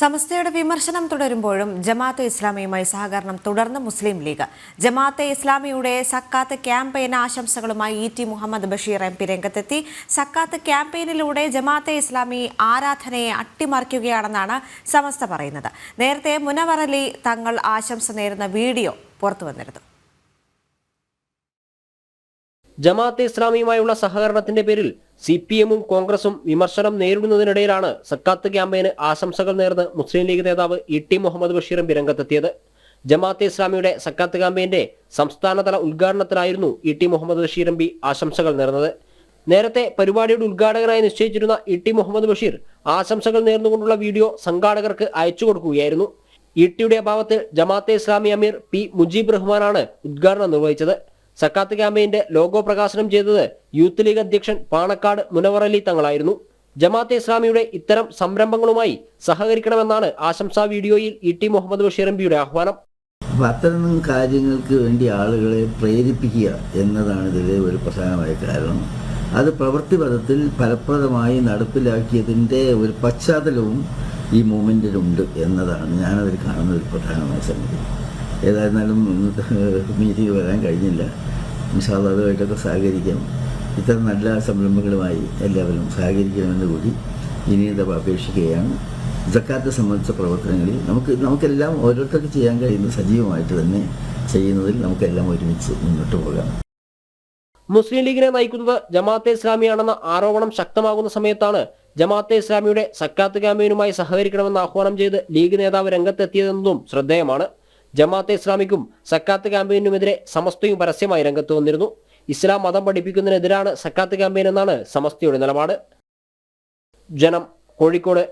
സമസ്തയുടെ വിമർശനം തുടരുമ്പോഴും ജമാഅത്തെ ഇസ്ലാമിയുമായി സഹകരണം തുടർന്ന് മുസ്ലിം ലീഗ്. ജമാഅത്തെ ഇസ്ലാമിയുടെ സക്കാത്ത് campaign ആശംസകളുമായി E T Muhammad Basheer M P രംഗത്തെത്തി. സക്കാത്ത് ക്യാമ്പയിനിലൂടെ ജമാഅത്തെ ഇസ്ലാമി ആരാധനയെ അട്ടിമറിക്കുകയാണെന്നാണ് സമസ്ത പറയുന്നത്. നേരത്തെ മുനവറലി തങ്ങൾ ആശംസ നേരുന്ന വീഡിയോ പുറത്തുവന്നിരുന്നു. ജമാഅത്തെ ഇസ്ലാമിയുമായുള്ള സഹകരണത്തിന്റെ പേരിൽ സി പി എമ്മും കോൺഗ്രസും വിമർശനം നേരിടുന്നതിനിടയിലാണ് സക്കാത്ത് ക്യാമ്പയിന് ആശംസകൾ നേർന്ന് മുസ്ലിം ലീഗ് നേതാവ് ഇ ടി മുഹമ്മദ് ബഷീറും രംഗത്തെത്തിയത്. ജമാഅത്തെ ഇസ്ലാമിയുടെ സക്കാത്ത് ക്യാമ്പയിന്റെ സംസ്ഥാനതല ഉദ്ഘാടനത്തിലായിരുന്നു ഇ ടി മുഹമ്മദ് ബഷീർ ബി ആശംസകൾ നേർന്നത്. നേരത്തെ പരിപാടിയുടെ ഉദ്ഘാടകനായി നിശ്ചയിച്ചിരുന്ന ഇ ടി മുഹമ്മദ് ബഷീർ ആശംസകൾ നേർന്നുകൊണ്ടുള്ള വീഡിയോ സംഘാടകർക്ക് അയച്ചു കൊടുക്കുകയായിരുന്നു. ഇ ടിയുടെ അഭാവത്തിൽ ജമാഅത്തെ ഇസ്ലാമി അമീർ പി മുജീബ് റഹ്മാനാണ് ഉദ്ഘാടനം നിർവഹിച്ചത്. സക്കാത്ത് ക്യാമ്പയിന്റെ ലോഗോ പ്രകാശനം ചെയ്തത് യൂത്ത് ലീഗ് അധ്യക്ഷൻ പാണക്കാട് മുനവറലി തങ്ങളായിരുന്നു. ജമാഅത്തെ ഇസ്ലാമിയുടെ ഇത്തരം സംരംഭങ്ങളുമായി സഹകരിക്കണമെന്നാണ് ആശംസാ വീഡിയോയിൽ E T Muhammad Basheer M പിയുടെ ആഹ്വാനം. അത്തരം കാര്യങ്ങൾക്ക് വേണ്ടി ആളുകളെ പ്രേരിപ്പിക്കുക എന്നതാണ് ഇതിലെ ഒരു പ്രധാനമായ കാരണം. അത് പ്രവൃത്തിപഥത്തിൽ ഫലപ്രദമായി നടപ്പിലാക്കിയതിന്റെ ഒരു പശ്ചാത്തലവും ഈ മൂവ്മെന്റിലുണ്ട് എന്നതാണ് ഞാനതിൽ കാണുന്ന ഒരു പ്രധാനമായ സംഗതി. ഏതായിരുന്നാലും മീറ്റിംഗ് വരാൻ കഴിഞ്ഞില്ല. വിഷാദമായിട്ടൊക്കെ സഹകരിക്കാം. ഇത്തരം നല്ല സംരംഭങ്ങളുമായി എല്ലാവരും സഹകരിക്കണമെന്ന് കൂടി ഇനിയും അപേക്ഷിക്കുകയാണ്. ജക്കാത്തെ സംബന്ധിച്ച പ്രവർത്തനങ്ങളിൽ നമുക്ക് നമുക്കെല്ലാം ഓരോരുത്തർക്ക് ചെയ്യാൻ കഴിയുന്ന സജീവമായിട്ട് തന്നെ ചെയ്യുന്നതിൽ നമുക്കെല്ലാം ഒരുമിച്ച് മുന്നോട്ട് പോകാം. മുസ്ലിം ലീഗിനെ നയിക്കുന്നത് ജമാഅത്തെ ഇസ്ലാമിയാണെന്ന ആരോപണം ശക്തമാകുന്ന സമയത്താണ് ജമാഅത്തെ ഇസ്ലാമിയുടെ സക്കാത്ത് ക്യാമ്പയിനുമായി സഹകരിക്കണമെന്ന് ആഹ്വാനം ചെയ്ത് ലീഗ് നേതാവ് രംഗത്തെത്തിയതെന്നതും ശ്രദ്ധേയമാണ്. ജമാഅത്തെ ഇസ്ലാമിക്കും സക്കാത്ത് ക്യാമ്പയിനുമെതിരെ സമസ്തയും പരസ്യമായി രംഗത്ത് വന്നിരുന്നു. ഇസ്ലാം മതം പഠിപ്പിക്കുന്നതിനെതിരാണ് സക്കാത്ത് ക്യാമ്പയിൻ എന്നാണ് സമസ്തയുടെ നിലപാട്. ജനം കോഴിക്കോട്